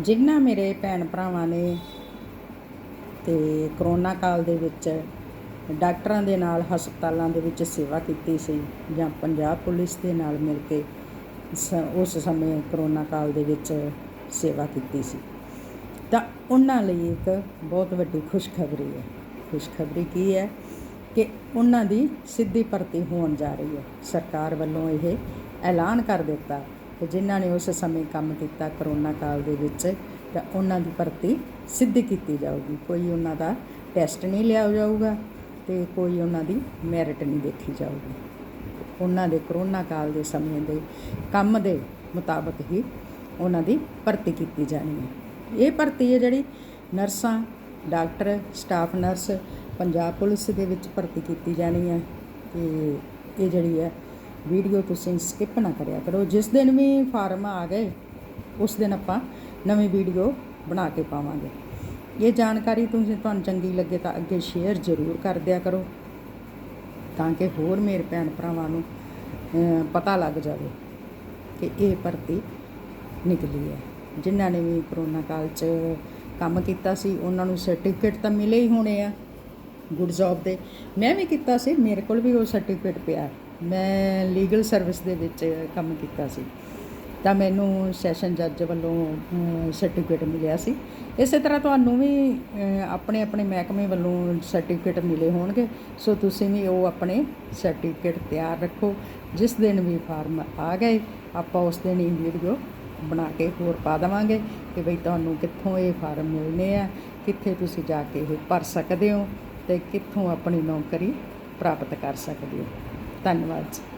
ਜਿਨ੍ਹਾਂ ਮੇਰੇ ਭੈਣ ਭਰਾਵਾਂ ਨੇ ਤੇ ਕਰੋਨਾ ਕਾਲ ਦੇ ਵਿੱਚ ਡਾਕਟਰਾਂ ਦੇ ਨਾਲ, ਹਸਪਤਾਲਾਂ ਦੇ ਵਿੱਚ ਸੇਵਾ ਕੀਤੀ ਸੀ ਜਾਂ ਪੰਜਾਬ ਪੁਲਿਸ ਦੇ ਨਾਲ ਮਿਲ ਕੇ ਸ- ਉਸ ਸਮੇਂ ਕਰੋਨਾ ਕਾਲ ਦੇ ਵਿੱਚ ਸੇਵਾ ਕੀਤੀ ਸੀ। ਤਾਂ ਉਹਨਾਂ ਲਈ ਇੱਕ ਬਹੁਤ ਵੱਡੀ ਖੁਸ਼ਖਬਰੀ ਹੈ। ਖੁਸ਼ਖਬਰੀ ਕੀ ਹੈ ਕਿ ਉਹਨਾਂ ਦੀ ਸਿੱਧੀ ਭਰਤੀ ਹੋਣ ਜਾ ਰਹੀ ਹੈ। ਸਰਕਾਰ ਵੱਲੋਂ ਇਹ ਐਲਾਨ ਕਰ ਦਿੱਤਾ ਕਿ ਜਿਨ੍ਹਾਂ ਨੇ ਉਸ ਸਮੇਂ ਕੰਮ ਕੀਤਾ ਕਰੋਨਾ ਕਾਲ ਦੇ ਵਿੱਚ, ਤਾਂ ਉਹਨਾਂ ਦੀ ਭਰਤੀ ਸਿੱਧੀ ਕੀਤੀ ਜਾਊਗੀ। ਕੋਈ ਉਹਨਾਂ ਦਾ ਟੈਸਟ ਨਹੀਂ ਲਿਆ ਜਾਊਗਾ ਤੇ ਕੋਈ ਉਹਨਾਂ ਦੀ ਮੈਰਿਟ ਨਹੀਂ ਦੇਖੀ ਜਾਊਗੀ। ਉਹਨਾਂ ਦੇ ਕਰੋਨਾ ਕਾਲ ਦੇ ਸਮੇਂ ਦੇ ਕੰਮ ਦੇ ਮੁਤਾਬਕ ਹੀ ਉਹਨਾਂ ਦੀ ਭਰਤੀ ਕੀਤੀ ਜਾਣੀ ਹੈ। ਇਹ ਭਰਤੀ ਹੈ ਜਿਹੜੀ ਨਰਸਾਂ, doctor, staff nurse, Punjab police ਦੇ ਵਿੱਚ ਭਰਤੀ ਕੀਤੀ ਜਾਣੀ ਹੈ। ਤੇ ਇਹ ਜਿਹੜੀ ਹੈ ਵੀਡੀਓ ਤੁਸੀਂ ਸਕਿਪ ਨਾ ਕਰਿਆ ਕਰੋ। ਜਿਸ ਦਿਨ ਵੀ ਫਾਰਮ ਆ ਗਏ, ਉਸ ਦਿਨ ਆਪਾਂ ਨਵੀਂ ਵੀਡੀਓ ਬਣਾ ਕੇ ਪਾਵਾਂਗੇ। ਇਹ ਜਾਣਕਾਰੀ ਤੁਸੀਂ, ਤੁਹਾਨੂੰ ਚੰਗੀ ਲੱਗੇ ਤਾਂ ਅੱਗੇ ਸ਼ੇਅਰ ਜ਼ਰੂਰ ਕਰ ਦਿਆ ਕਰੋ, ਤਾਂ ਕਿ ਹੋਰ ਮੇਰੇ ਭੈਣ ਭਰਾਵਾਂ ਨੂੰ ਪਤਾ ਲੱਗ ਜਾਵੇ ਕਿ ਇਹ ਭਰਤੀ ਨਿਕਲੀ ਹੈ। ਜਿਨ੍ਹਾਂ ਨੇ ਵੀ ਕਰੋਨਾ ਕਾਲ 'ਚ ਕੰਮ ਕੀਤਾ ਸੀ, ਉਹਨਾਂ ਨੂੰ ਸਰਟੀਫਿਕੇਟ ਤਾਂ ਮਿਲੇ ਹੀ ਹੋਣੇ ਆ ਗੁੱਡ ਜੌਬ ਦੇ। ਮੈਂ ਵੀ ਕੀਤਾ ਸੀ, ਮੇਰੇ ਕੋਲ ਵੀ ਉਹ ਸਰਟੀਫਿਕੇਟ ਪਿਆ। ਮੈਂ ਲੀਗਲ ਸਰਵਿਸ ਦੇ ਵਿੱਚ ਕੰਮ ਕੀਤਾ ਸੀ। ਤਾਂ ਮੈਨੂੰ ਸੈਸ਼ਨ ਜੱਜ ਵੱਲੋਂ ਸਰਟੀਫਿਕੇਟ ਮਿਲਿਆ ਸੀ। ਇਸੇ ਤਰ੍ਹਾਂ ਤੁਹਾਨੂੰ ਵੀ ਆਪਣੇ ਆਪਣੇ ਮਹਿਕਮੇ ਵੱਲੋਂ ਸਰਟੀਫਿਕੇਟ ਮਿਲੇ ਹੋਣਗੇ। ਸੋ ਤੁਸੀਂ ਵੀ ਉਹ ਆਪਣੇ ਸਰਟੀਫਿਕੇਟ ਤਿਆਰ ਰੱਖੋ। ਜਿਸ ਦਿਨ ਵੀ ਫਾਰਮ ਆ ਗਏ, ਆਪਾਂ ਉਸ ਦਿਨ ਹੀ ਵੀਡੀਓ ਬਣਾ ਕੇ ਹੋਰ ਪਾ ਦੇਵਾਂਗੇ ਕਿ ਬਈ ਤੁਹਾਨੂੰ ਕਿੱਥੋਂ ਇਹ ਫਾਰਮ ਮਿਲਨੇ ਆ, ਕਿੱਥੇ ਤੁਸੀਂ ਜਾ ਕੇ ਇਹ ਭਰ ਸਕਦੇ ਹੋ ਤੇ ਕਿੱਥੋਂ ਆਪਣੀ ਨੌਕਰੀ ਪ੍ਰਾਪਤ ਕਰ ਸਕਦੇ ਹੋ। ਧੰਨਵਾਦ ਜੀ।